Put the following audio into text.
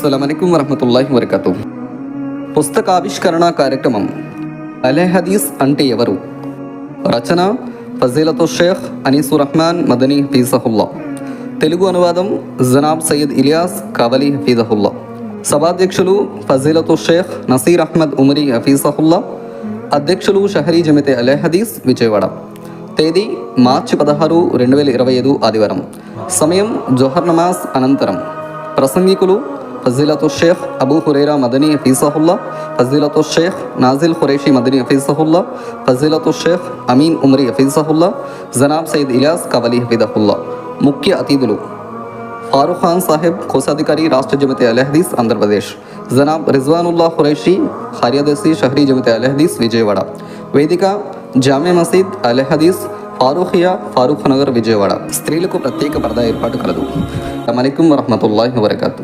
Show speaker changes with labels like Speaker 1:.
Speaker 1: అస్సలం వరహమతుల్లాహి వరకతు పుస్తకావిష్కరణ కార్యక్రమం. అలే హదీస్ అంటే ఎవరు? రచన ఫజీలతో షేఖ్ అనీసు రహ్మాన్ మదనీ ఫీజహుల్లా. తెలుగు అనువాదం జనాబ్ సయ్యద్ ఇలియాస్ కావలి హఫీజహుల్లా సభాధ్యక్షులు ఫజీలతో షేఖ్ నసీర్ అహ్మద్ ఉమరీ హఫీజహుల్లా అధ్యక్షులు షహరీ జమితే అలే హదీస్ విజయవాడ. తేదీ మార్చి పదహారు రెండు వేల ఇరవై ఐదు ఆదివారం. సమయం జోహర్ నమాజ్ అనంతరం. ప్రసంగికులు ఫజీలతు షేఖ్ అబూ హురైరా మదనీ హఫీసహుల్లా ఫజీలతు షేఖ్ నాజిల్ ఖురేషి మదనీ హఫీసహుల్లా ఫజీలతు షేఖ్ అమీన్ ఉమరి హఫీసహుల్లా జనాబ్ సయ్యద్ ఇలియాస్ కవలి హఫీదహుల్లా ముఖ్య అతిథులు ఫారూక్ ఖాన్ సాహెబ్ కోశాధికారి రాష్ట్ర జమితే అలహదీస్ ఆంధ్రప్రదేశ్ జనాబ్ రిజ్వానుల్లా ఖురైషి కార్యదర్శి షహరీ జమితే అలహదీస్ విజయవాడ వేదిక జామే మసీద్ అలహదీస్ ఫారూఖియా ఫారూక్ నగర్ విజయవాడ స్త్రీలకు ప్రత్యేక పరదా ఏర్పాటు కలదు అలైకుం వరహమతుల్లాహి వరకాతు